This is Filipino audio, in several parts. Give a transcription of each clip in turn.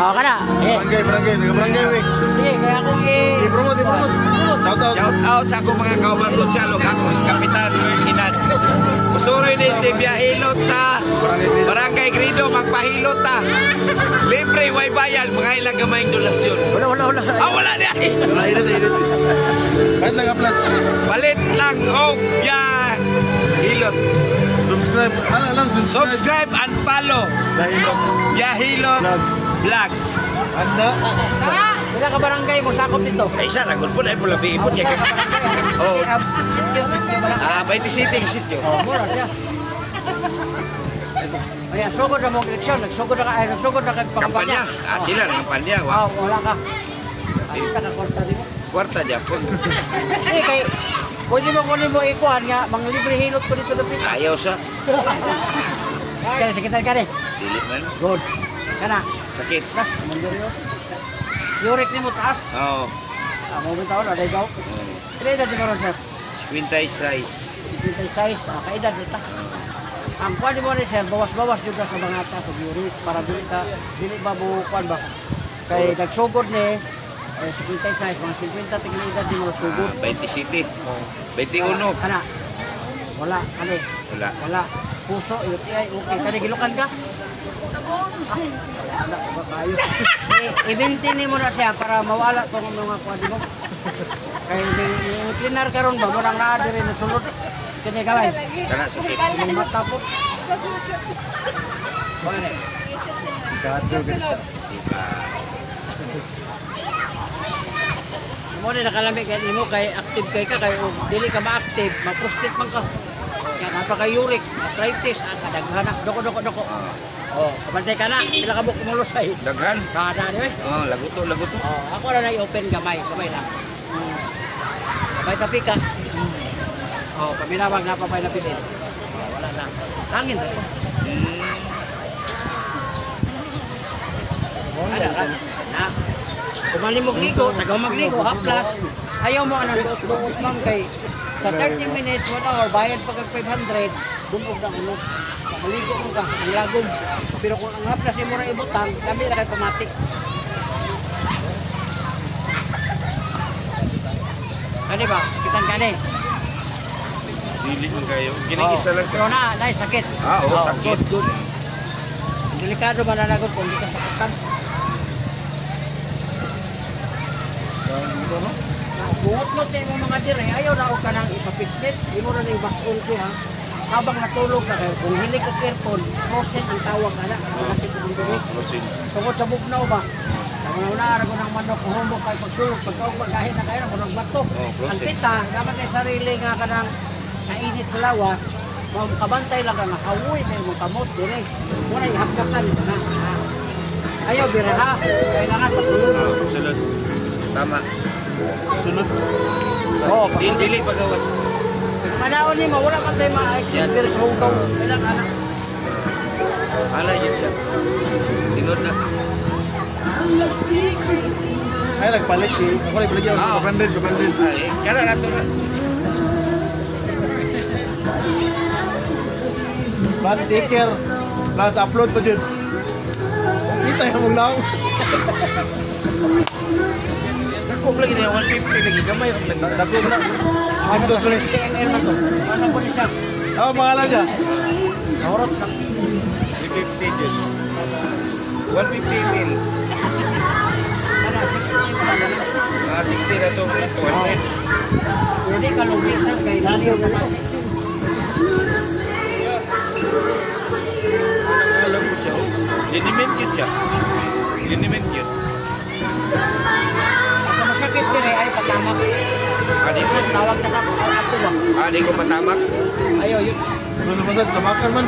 Oo ka na. Sige. Barangay, barangay, taga barangay, we. Sige, kaya akong i... I-promote, i-promote. Shout out. Shout out sa akong mga kauban ko sa Kapitan Kinan. Usuroy ni si Biyahilot sa Barangay Grido, magpahilot ta. Libre, way bayan, mga ilang gamayng donasyon. Wala, wala, wala. Ah, wala niya. Wala, init, init. Kahit lang plus. Balit lang og ya hilot. Subscribe. Ano lang, subscribe. Subscribe and follow lang. Yahilot Vlogs. Vlogs. Anda. Wala ka barangay mo, sakop dito. Ay, isa, ragol po na yung labi ipon niya. Oh. Sityo, sityo, barangay. Ah, 20 city ang sityo. Oh, mura siya. Ay, sugod na mong eleksyon. Nagsugod na ka, ay, nagsugod na ka Kampanya. Ah, sila ng kampanya. Oh, Wow. wala ka. Ay, ka na kwarta di mo. Kwarta dyan po. Eh, kay, pwede mo kunin mo ikuhan nga, mga libre hilot ko dito na pita. Ayaw sa. Kaya, sikitan ka rin. Dili man. Good. Kana. Sakit. Kas, mandir yun. Yurik ni mo taas. Oo. Ah, mo taon, ada ikaw. Oh. Ilan edad ni karon sir? Squintais rice. 56, ah, kaedad dito. Ang kuan mo ni sir, bawas-bawas juga sa mga ta sa yurik para dili ka dili ba mo kuan ba. Kay nagsugod ni eh, 56, mga 50 tingin edad di mo sugod. Ah, 20 city. 21. Kana. Wala, kani. Wala. Wala. Puso, UTI, okay. Kani gilukan ka? Ah, wala, ba kayo? I- I-maintain mo na siya para mawala tong mga kuwan mo. Kaya yung cleaner karon ba, murang naa diri na sulod. Kani gaway. Kana sakit. Yung mata po. Bale. Diba? Mo ni nakalami kay nimo kay active kay ka kay og dili ka ma-active, ma-prostate man ka. Kaya napaka uric, arthritis, ah, kadaghan na, Oh, kabantay ka na, pila ka buok mulusay. Daghan. Kada di ba? Oh, laguto, laguto. Oh, ako na na i-open gamay, gamay lang. Hmm. Gamay sa pikas. Oh, paminawag na pa pa na pilin. Oh, wala na. Hangin na ito. Hmm. Ada ka? Na. Kumali mo ligo, tagaw magligo, haplas. Ayaw mo anang duot ma'am kay sa 30 minutes, 1 hour, bayad pag 500, dumog na ulo. Maligo mo ka, ilagom. Pero kung ang haplas mo na ibutang, kami na kay pamatik. Kani ba? Kitan kani. Dili man kayo. Kinigisa lang Pero sa... na, na, sakit. Ah, oo, sakit. Good, good. Delikado man na kung hindi ka sakitan. Bungot mo mo mga dire, ayaw na ka nang ipapislit. Di mo na na ibakul siya. Habang natulog ka kayo, kung hindi ka careful, frozen ang tawag ka na. Kasi kung Rosin. tungkol sa bugnaw ba? Ang una-una ko ng manok, kung humo kay pagtulog, pagkaugba kahit na kayo, kung bato. Oh, Ang tita, dapat ay sarili nga ka ng kainit sa lawas, kung kabantay lang ka nga, hawoy may mga kamot, dire. Muna ihapkasan ka na. Ayaw, bira ha. Kailangan patulog. Ah, sunod. Tama. Sunod. Oo, Dili, dili pagawas. Manaon ni mo, wala man tayo ma-exchange dire sa hugaw. Kailangan anak. Ala yun siya. Tingod na. Ay, nagpalit si. Ako na ipaligyan. Ah. Kapandil, kapandil. Ay, kana na to na. Plus sticker. Plus upload pa dyan. Kita yung mong naong. Ako lagi na 150 lagi gamay ang lagi. Dako na. Ano to? KML man to. Ano po ni siya? Ano pangalan niya? Naurot na. 350 din. 150 mil. Ano, 60 pa lang. Mga 60 na to, 200. Pwede ka kay Laliw na lang. Alam ko siya. oh. Liniment yun siya. Liniment yun. Ay pagtamak. Adi ko. Tawag na sa ako ba? Adi ko matamak. Ayaw, yun. Ano sa masad? Sa Bakar man.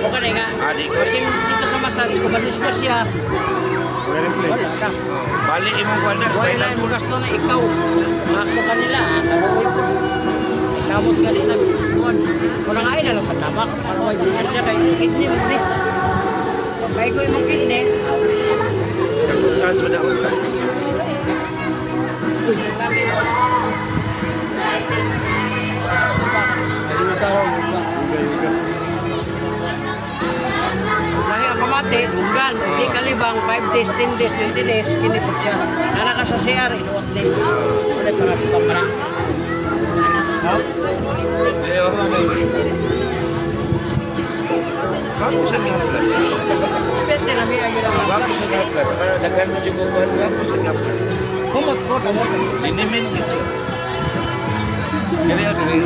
O ka na nga. Adi ko. Kasi dito sa massage, kung manismas siya, Very play. wala. Oh, Bali imong. Wala mo mo. gasto na ikaw. Ako kanila, kaluwi ko. Kamot ka rin na. Kuwan. Kung nga ay nalang patamak, para may bilis siya kay kidney mo ni. Kaya ko yung kidney, Chance mo na ako. Lahi ang pamati, unggan, hindi kaliba, Katibang 5 days, 10 days, 20 days, kinipot siya. Nana ka sa CR, iluot din. Wala para tibang para. Ha? Ayo. Wapo sa gaplas. Depende na may ayun lang. Wapo sa gaplas. Para daghan mo yung gumawa, wapo sa gaplas. Kumot po, kumot. Inimin din siya. Dili, dili.